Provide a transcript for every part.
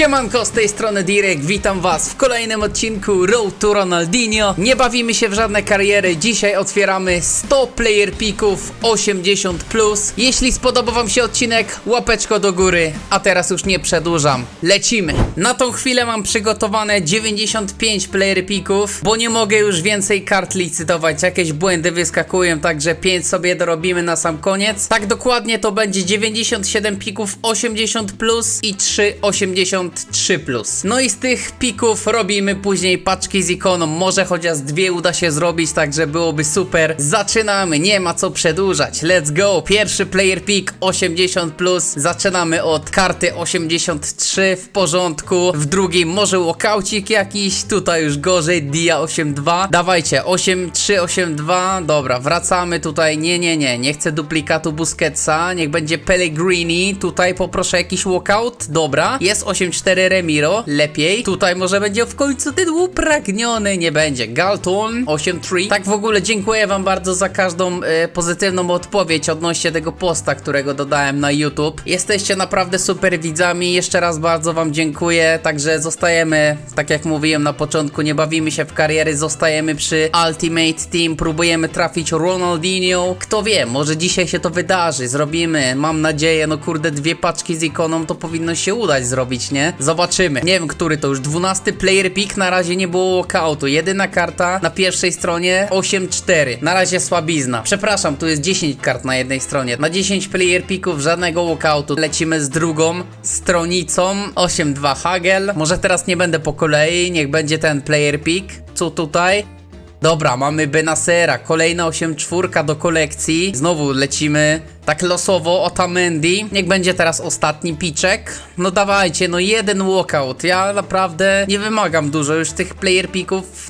Siemanko, z tej strony Direk, witam was w kolejnym odcinku Road to Ronaldinho. Nie bawimy się w żadne kariery, dzisiaj otwieramy 100 player pików 80+. Plus. Jeśli spodobał wam się odcinek, łapeczko do góry, a teraz już nie przedłużam. Lecimy! Na tą chwilę mam przygotowane 95 player pików, bo nie mogę już więcej kart licytować, jakieś błędy wyskakują, także 5 sobie dorobimy na sam koniec. Tak dokładnie to będzie 97 pików 80+, plus i 3 80 3 plus. No i z tych pików robimy później paczki z ikoną, może chociaż dwie uda się zrobić, także byłoby super. Zaczynamy, nie ma co przedłużać, let's go! Pierwszy player pick 80+, zaczynamy od karty 83, w porządku. W drugim może łokaucik jakiś, tutaj już gorzej, dia 82. Dawajcie, 83, 82, dobra, wracamy tutaj, nie, nie, nie, nie chcę duplikatu Busquetsa, niech będzie Pellegrini, tutaj poproszę jakiś walkout, dobra, jest 8 84 Remiro, lepiej, tutaj może będzie w końcu ten upragniony, nie będzie, Galton 83, tak w ogóle dziękuję wam bardzo za każdą e, pozytywną odpowiedź odnośnie tego posta, którego dodałem na YouTube, jesteście naprawdę super widzami, jeszcze raz bardzo wam dziękuję, także zostajemy, tak jak mówiłem na początku, nie bawimy się w kariery, zostajemy przy Ultimate Team, próbujemy trafić Ronaldinho, kto wie, może dzisiaj się to wydarzy, zrobimy, mam nadzieję, no kurde, dwie paczki z ikoną to powinno się udać zrobić, nie? Zobaczymy, nie wiem, który to już, 12 player pick, na razie nie było walkoutu, jedyna karta na pierwszej stronie 8-4, na razie słabizna, przepraszam, tu jest 10 kart na jednej stronie, na 10 player picków żadnego walkoutu, lecimy z drugą stronicą, 8-2 Hagel, może teraz nie będę po kolei, niech będzie ten player pick, co tutaj? Dobra, mamy Benasera, kolejna 8-4 do kolekcji. Znowu lecimy tak losowo, Otamendi. Niech będzie teraz ostatni piczek. No dawajcie, no jeden walkout. Ja naprawdę nie wymagam dużo, już tych player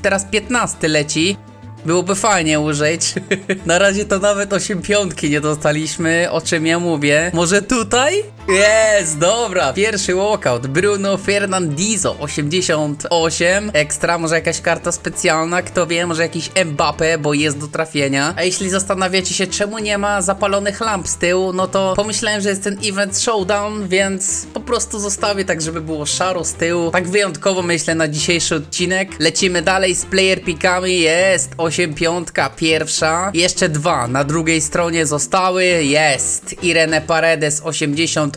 teraz 15 leci. Byłoby fajnie użyć. Na razie to nawet 8 piątki nie dostaliśmy, o czym ja mówię. Może tutaj? Jest, dobra. Pierwszy walkout. Bruno Fernandizo, 88. Ekstra, może jakaś karta specjalna, kto wie, może jakiś Mbappe, bo jest do trafienia. A jeśli zastanawiacie się, czemu nie ma zapalonych lamp z tyłu, no to pomyślałem, że jest ten event showdown, więc po prostu zostawię tak, żeby było szaro z tyłu. Tak wyjątkowo myślę na dzisiejszy odcinek. Lecimy dalej z player pickami. Jest 8 piątka pierwsza. Jeszcze dwa na drugiej stronie zostały. Jest Irene Paredes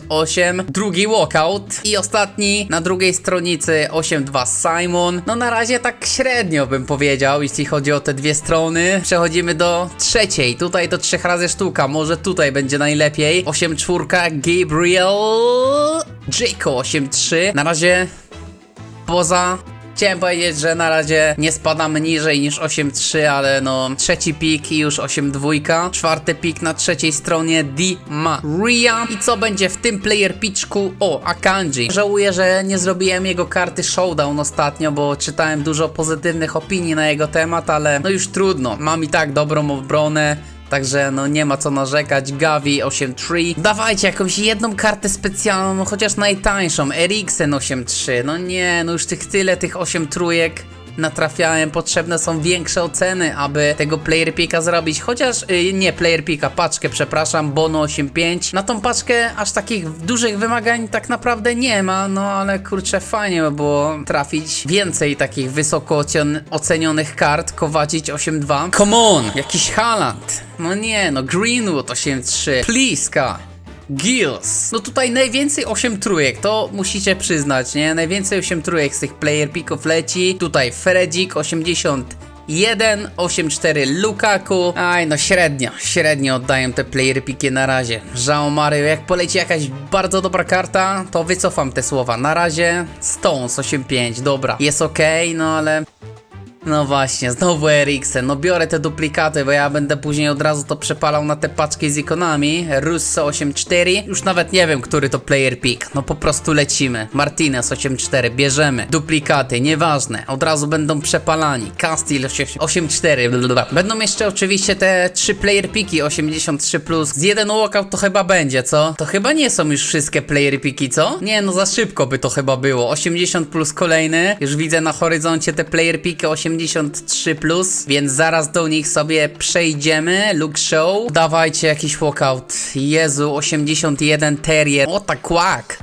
88. Drugi walkout. I ostatni na drugiej stronicy 8-2 Simon. No na razie tak średnio bym powiedział, jeśli chodzi o te dwie strony. Przechodzimy do trzeciej. Tutaj to trzech razy sztuka. Może tutaj będzie najlepiej. 8 czwórka Gabriel. Jaco 8-3. Na razie poza. Chciałem powiedzieć, że na razie nie spadamy niżej niż 8-3, ale no trzeci pik i już 8-2. Czwarty pik na trzeciej stronie Di Maria. I co będzie w tym player pitchku? O, Akanji. Żałuję, że nie zrobiłem jego karty showdown ostatnio, bo czytałem dużo pozytywnych opinii na jego temat, ale no już trudno. Mam i tak dobrą obronę. Także no nie ma co narzekać. Gavi 8-3. Dawajcie jakąś jedną kartę specjalną, chociaż najtańszą. Eriksen 8-3. No nie, no już tych tyle tych 8 trójek natrafiałem, potrzebne są większe oceny, aby tego player picka zrobić, chociaż y, nie player picka, paczkę, przepraszam, Bono 8.5. Na tą paczkę aż takich dużych wymagań tak naprawdę nie ma, no ale kurczę, fajnie by było trafić więcej takich wysoko ocen- ocenionych kart, Kowacic 8.2. Come on, jakiś Haaland. No nie, no Greenwood 8.3. Pliska. Gills. No tutaj najwięcej 8 trójek, to musicie przyznać, nie? Najwięcej 8 trójek z tych player picków leci. Tutaj Fredzik 81, 84 Lukaku. Aj, no średnio, średnio oddaję te player piki na razie. Jean Mario, jak poleci jakaś bardzo dobra karta, to wycofam te słowa. Na razie Stones 85, dobra. Jest ok, no ale no właśnie, znowu Eriksen. No biorę te duplikaty, bo ja będę później od razu to przepalał na te paczki z ikonami. Russo 8.4. Już nawet nie wiem, który to player pick. No po prostu lecimy. Martinez 8.4. Bierzemy. Duplikaty, nieważne. Od razu będą przepalani. Castil 8.4. blablabla. Będą jeszcze oczywiście te trzy player piki 83+. Plus. Z jeden walkout to chyba będzie, co? To chyba nie są już wszystkie player piki, co? Nie, no za szybko by to chyba było. 80 plus kolejny. Już widzę na horyzoncie te player piki 83+, plus, więc zaraz do nich sobie przejdziemy. Look show. Dawajcie jakiś walkout. Jezu, 81 terrier. O tak quack.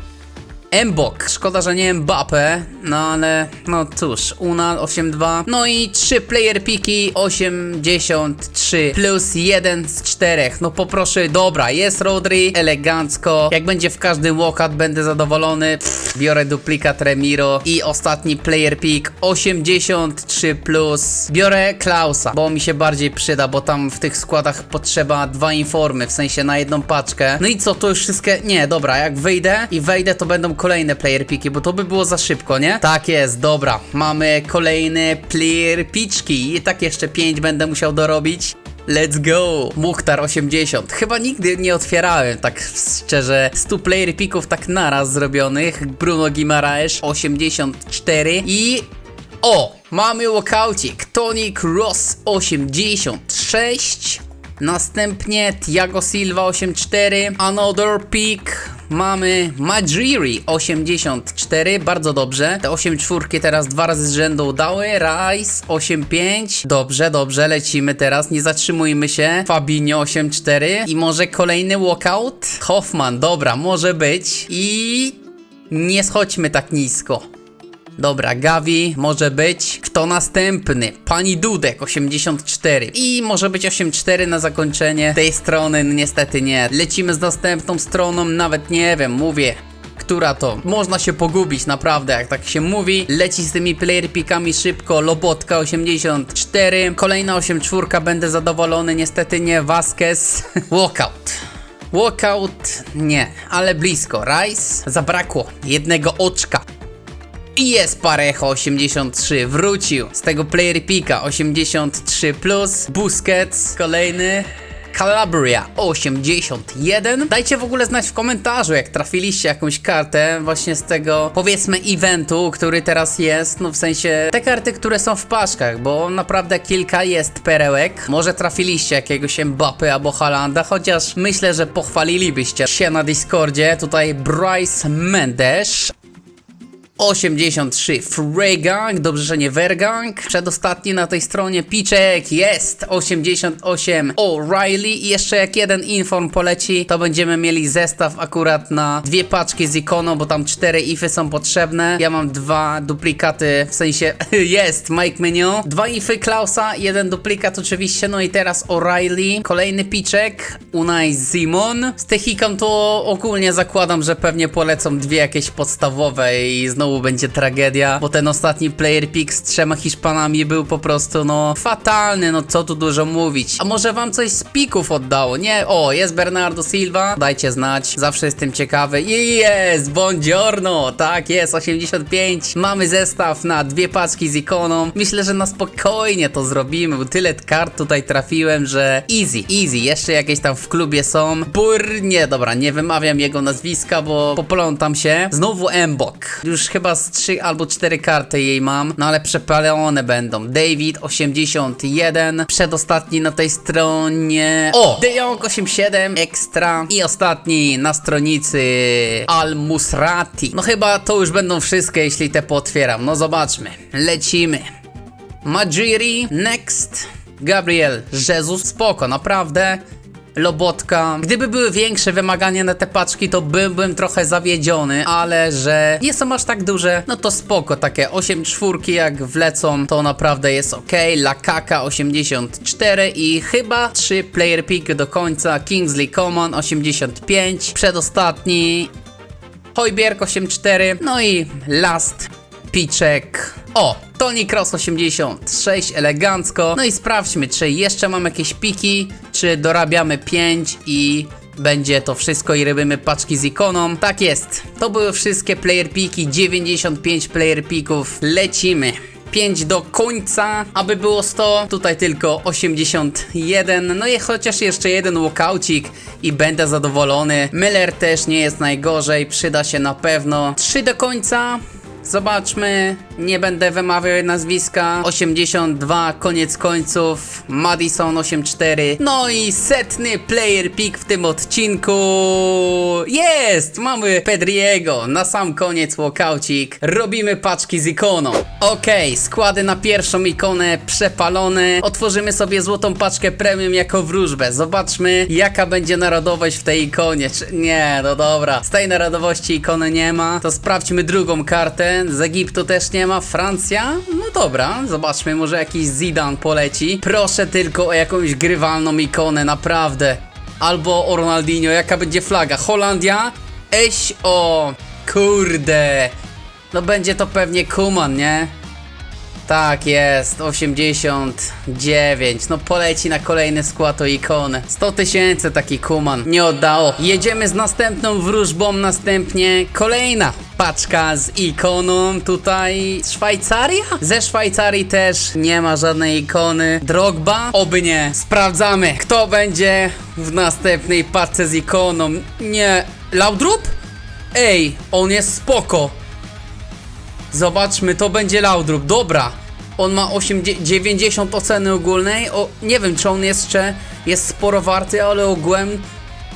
Mbok. Szkoda, że nie Mbappe, no ale no cóż, Unal 8-2. No i 3 player piki 83 plus 1 z 4. No poproszę, dobra, jest Rodri, elegancko. Jak będzie w każdym walkout, będę zadowolony. Pff, biorę duplikat Remiro i ostatni player pick 83 plus. Biorę Klausa, bo mi się bardziej przyda, bo tam w tych składach potrzeba dwa informy, w sensie na jedną paczkę. No i co, to już wszystkie... Nie, dobra, jak wyjdę i wejdę, to będą kolejne player piki, bo to by było za szybko, nie? Tak jest, dobra. Mamy kolejne player piczki i tak jeszcze 5 będę musiał dorobić. Let's go! Muchtar 80. Chyba nigdy nie otwierałem tak szczerze 100 player pików tak naraz zrobionych. Bruno Guimaraes 84 i o! Mamy walkoucik. Tony Cross 86. Następnie Thiago Silva 84. Another pick. Mamy Majiri 84, bardzo dobrze. Te 8 czwórki teraz dwa razy z rzędu dały. Rice 85. Dobrze, dobrze, lecimy teraz. Nie zatrzymujmy się. Fabinho 84. I może kolejny walkout? Hoffman, dobra, może być. I nie schodźmy tak nisko. Dobra, Gavi może być. Kto następny? Pani Dudek 84. I może być 84 na zakończenie tej strony. No, niestety nie. Lecimy z następną stroną, nawet nie wiem, mówię. Która to? Można się pogubić, naprawdę, jak tak się mówi. Leci z tymi player pickami szybko. Lobotka 84. Kolejna 84, będę zadowolony. Niestety nie. Vasquez. Walkout. Walkout nie, ale blisko. Rice zabrakło jednego oczka. I jest Parejo 83, wrócił z tego player pika 83 plus, Busquets kolejny. Calabria 81. Dajcie w ogóle znać w komentarzu, jak trafiliście jakąś kartę właśnie z tego powiedzmy eventu, który teraz jest. No w sensie te karty, które są w paczkach, bo naprawdę kilka jest perełek. Może trafiliście jakiegoś Mbappy albo Halanda, chociaż myślę, że pochwalilibyście się na Discordzie. Tutaj Bryce Mendes. 83 Fregang, dobrze, że nie Vergang. Przedostatni na tej stronie Piczek jest 88 O'Reilly i jeszcze jak jeden inform poleci, to będziemy mieli zestaw akurat na dwie paczki z ikoną, bo tam cztery ify są potrzebne. Ja mam dwa duplikaty, w sensie jest Mike Mignon, dwa ify Klausa, jeden duplikat oczywiście, no i teraz O'Reilly, kolejny Piczek, Unai Simon. Z tych ikon to ogólnie zakładam, że pewnie polecą dwie jakieś podstawowe i znowu będzie tragedia, bo ten ostatni player pick z trzema Hiszpanami był po prostu no fatalny, no co tu dużo mówić. A może wam coś z pików oddało? Nie? O, jest Bernardo Silva, dajcie znać, zawsze jestem ciekawy. I jest, buongiorno, tak jest, 85. Mamy zestaw na dwie paczki z ikoną. Myślę, że na spokojnie to zrobimy, bo tyle kart tutaj trafiłem, że easy, easy. Jeszcze jakieś tam w klubie są. Bur, nie, dobra, nie wymawiam jego nazwiska, bo poplątam się. Znowu Mbok. Już chyba z trzy albo cztery karty jej mam, no ale przepalone będą. David 81, przedostatni na tej stronie. O! De Jong 87, ekstra. I ostatni na stronicy Al Musrati. No chyba to już będą wszystkie, jeśli te pootwieram. No zobaczmy. Lecimy. Majiri, next. Gabriel, Jesus, spoko, naprawdę. Lobotka. Gdyby były większe wymagania na te paczki, to byłbym trochę zawiedziony, ale że nie są aż tak duże, no to spoko. Takie 8 czwórki jak wlecą, to naprawdę jest ok. Lakaka 84 i chyba 3 player pick do końca. Kingsley Common 85. Przedostatni Hojbierg 84. No i last Piczek. O, Tony Cross 86, elegancko. No i sprawdźmy, czy jeszcze mam jakieś piki, czy dorabiamy 5 i będzie to wszystko i robimy paczki z ikoną. Tak jest, to były wszystkie player piki, 95 player pików. Lecimy. 5 do końca, aby było 100, tutaj tylko 81, no i chociaż jeszcze jeden walkoucik i będę zadowolony. Miller też nie jest najgorzej, przyda się na pewno. 3 do końca, Zobaczmy, nie będę wymawiał nazwiska. 82, koniec końców. Madison 84. No i setny player pick w tym odcinku. Jest! Mamy Pedriego. Na sam koniec walkoucik. Robimy paczki z ikoną. Okej, składy na pierwszą ikonę przepalone. Otworzymy sobie złotą paczkę premium jako wróżbę. Zobaczmy, jaka będzie narodowość w tej ikonie. Czy... Nie, no dobra. Z tej narodowości ikony nie ma. To sprawdźmy drugą kartę. Z Egiptu też nie ma. Francja? No dobra, zobaczmy, może jakiś Zidane poleci. Proszę tylko o jakąś grywalną ikonę, naprawdę. Albo o Ronaldinho, jaka będzie flaga? Holandia? Eś o... Kurde. No będzie to pewnie Kuman, nie? Tak jest, 89. No poleci na kolejny skład o ikonę. 100 tysięcy taki kuman. Nie oddało. Jedziemy z następną wróżbą, następnie kolejna paczka z ikoną. Tutaj Szwajcaria? Ze Szwajcarii też nie ma żadnej ikony. Drogba? Oby nie. Sprawdzamy, kto będzie w następnej paczce z ikoną. Nie. Laudrup? Ej, on jest spoko. Zobaczmy, to będzie Laudrup. Dobra. On ma 8, 90 oceny ogólnej. O, nie wiem, czy on jeszcze jest sporo warty, ale ogółem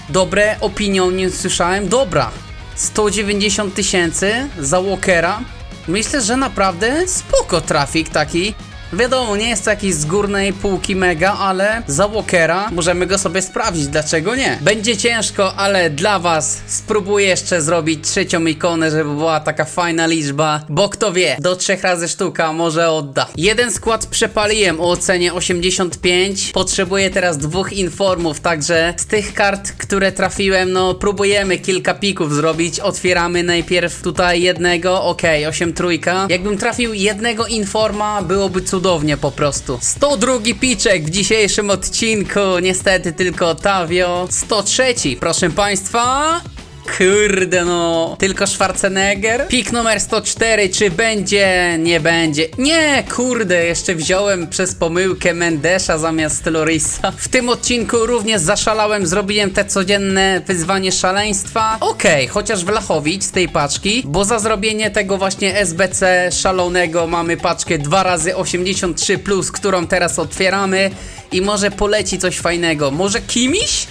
dobre opinie o nim słyszałem. Dobra. 190 tysięcy za Walkera. Myślę, że naprawdę spoko trafik taki. Wiadomo, nie jest to jakiś z górnej półki mega, ale za Walkera możemy go sobie sprawdzić, dlaczego nie? Będzie ciężko, ale dla was spróbuję jeszcze zrobić trzecią ikonę, żeby była taka fajna liczba, bo kto wie, do trzech razy sztuka może odda. Jeden skład przepaliłem o ocenie 85, potrzebuję teraz dwóch informów, także z tych kart, które trafiłem, no próbujemy kilka pików zrobić, otwieramy najpierw tutaj jednego, okay, 8 trójka. Jakbym trafił jednego informa, byłoby cudownie po prostu. 102 piczek w dzisiejszym odcinku, niestety tylko Tavio. 103, proszę państwa. Kurde no, tylko Schwarzenegger. Pik numer 104, czy będzie? Nie będzie. Nie, kurde, jeszcze wziąłem przez pomyłkę Mendesza zamiast Lorisa. W tym odcinku również zaszalałem, zrobiłem te codzienne wyzwanie szaleństwa. Okej, chociaż Wlachowicz z tej paczki, bo za zrobienie tego właśnie SBC szalonego mamy paczkę 2 razy 83 plus, którą teraz otwieramy i może poleci coś fajnego. Może Kimiś?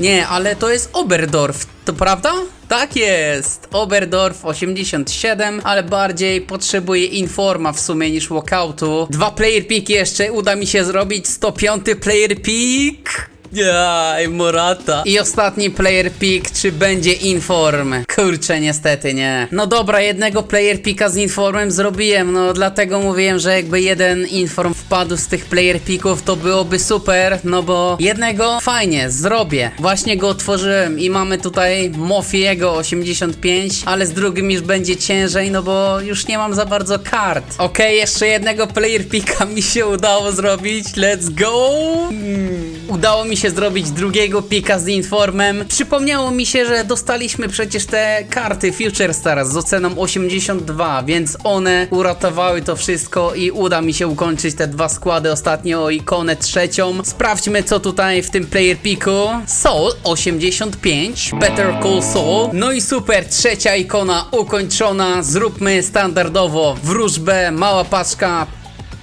Nie, ale to jest Oberdorf, to prawda? Tak jest! Oberdorf 87, ale bardziej potrzebuje informa w sumie niż walkoutu. Dwa player pick jeszcze, uda mi się zrobić 105 player pick. Jaj, Morata. I ostatni player pick, czy będzie inform? Kurczę, niestety nie. No dobra, jednego player picka z informem zrobiłem, no dlatego mówiłem, że jakby jeden inform wpadł z tych player picków, to byłoby super, no bo jednego fajnie, zrobię. Właśnie go otworzyłem i mamy tutaj Mofiego 85, ale z drugim już będzie ciężej, no bo już nie mam za bardzo kart. Okej, jeszcze jednego player picka mi się udało zrobić, let's go! Mm. Udało mi się zrobić drugiego pika z informem. Przypomniało mi się, że dostaliśmy przecież te karty Future Stars z oceną 82, więc one uratowały to wszystko i uda mi się ukończyć te dwa składy ostatnio o ikonę trzecią. Sprawdźmy co tutaj w tym player piku. Soul 85, Better Call Soul. No i super, trzecia ikona ukończona. Zróbmy standardowo wróżbę, mała paczka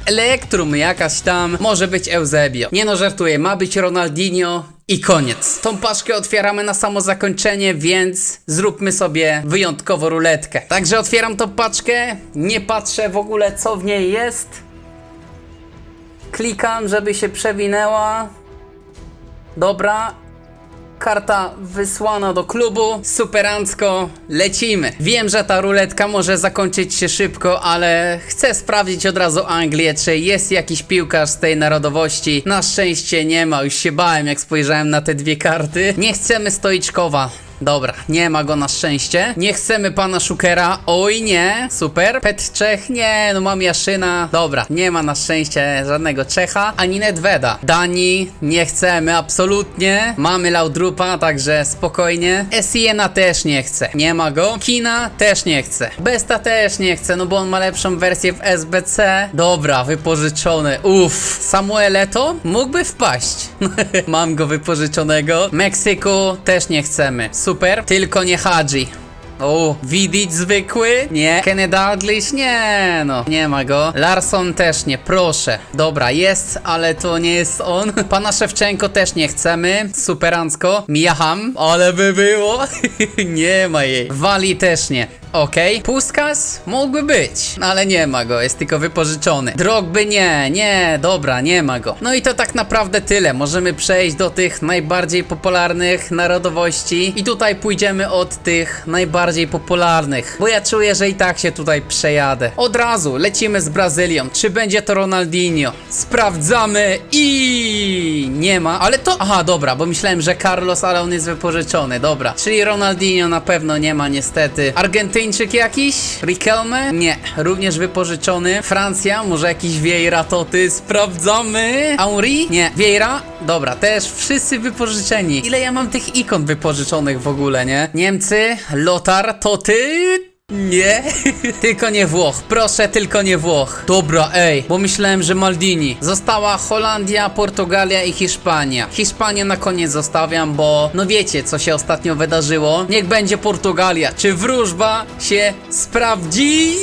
Elektrum jakaś tam, może być Eusebio. Nie no, żartuję, ma być Ronaldinho i koniec. Tą paczkę otwieramy na samo zakończenie, więc zróbmy sobie wyjątkowo ruletkę. Także otwieram tą paczkę, nie patrzę w ogóle co w niej jest. Klikam, żeby się przewinęła. Dobra, karta wysłana do klubu, superancko, lecimy. Wiem, że ta ruletka może zakończyć się szybko, ale chcę sprawdzić od razu Anglię, czy jest jakiś piłkarz z tej narodowości. Na szczęście nie ma, już się bałem jak spojrzałem na te dwie karty. Nie chcemy Stoiczkowa. Dobra, nie ma go na szczęście. Nie chcemy pana Szukera. Oj nie, super. Pet Czech, nie, no mam Jaszyna. Dobra, nie ma na szczęście żadnego Czecha. Ani Nedveda. Danii, nie chcemy, absolutnie. Mamy Laudrupa, także spokojnie. Esiena też nie chce. Nie ma go. Kina też nie chce. Besta też nie chce, no bo on ma lepszą wersję w SBC. Dobra, wypożyczony. Uff. Samuel Eto mógłby wpaść. mam go wypożyczonego. Meksyku też nie chcemy. Super, tylko nie Hadzi. O, Widic zwykły? Nie. Kenny Dalglish? Nie, no. Nie ma go. Larson też nie, proszę. Dobra, jest, ale to nie jest on. Pana Szewczenko też nie chcemy. Superancko. Mijaham, ale by było. nie ma jej. Wali też nie. Okej. Puskas? Mógłby być, ale nie ma go, jest tylko wypożyczony. Drogby nie, nie, dobra, nie ma go. No i to tak naprawdę tyle. Możemy przejść do tych najbardziej popularnych narodowości i tutaj pójdziemy od tych najbardziej popularnych, bo ja czuję, że i tak się tutaj przejadę. Od razu lecimy z Brazylią. Czy będzie to Ronaldinho? Sprawdzamy i nie ma, ale to aha, dobra, bo myślałem, że Carlos, ale on jest wypożyczony. Dobra. Czyli Ronaldinho na pewno nie ma niestety. Argentyńczyk jakiś? Riquelme? Nie, również wypożyczony. Francja, może jakiś Vieira Toty? Sprawdzamy. Henri? Nie. Vieira? Dobra, też wszyscy wypożyczeni. Ile ja mam tych ikon wypożyczonych w ogóle, nie? Niemcy, Lotar, Toty? Nie, tylko nie Włoch, proszę, tylko nie Włoch. Dobra, ej, bo myślałem, że Maldini. Została Holandia, Portugalia i Hiszpania. Hiszpanię na koniec zostawiam, bo no wiecie, co się ostatnio wydarzyło. Niech będzie Portugalia. Czy wróżba się sprawdzi?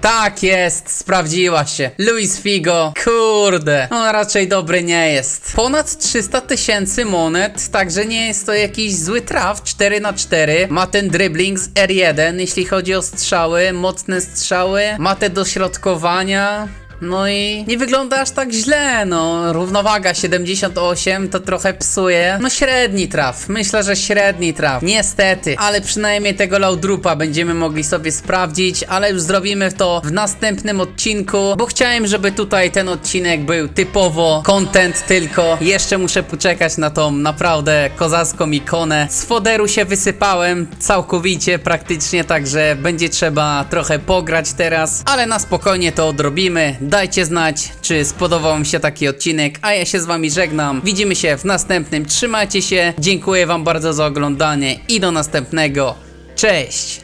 Tak jest, sprawdziła się. Luis Figo, kurde, on raczej dobry nie jest. Ponad 300 tysięcy monet, także nie jest to jakiś zły traf. 4 na 4 Ma ten dribbling z R1, jeśli chodzi o strzały, mocne strzały. Ma te dośrodkowania. No i nie wygląda aż tak źle, no. Równowaga 78 to trochę psuje. No średni traf. Myślę, że średni traf. Niestety, ale przynajmniej tego Laudrupa będziemy mogli sobie sprawdzić, ale już zrobimy to w następnym odcinku, bo chciałem, żeby tutaj ten odcinek był typowo content tylko. Jeszcze muszę poczekać na tą naprawdę kozacką ikonę. Z foderu się wysypałem całkowicie praktycznie, także będzie trzeba trochę pograć teraz, ale na spokojnie to odrobimy. Dajcie znać, czy spodobał wam się taki odcinek, a ja się z wami żegnam. Widzimy się w następnym. Trzymajcie się. Dziękuję wam bardzo za oglądanie i do następnego. Cześć!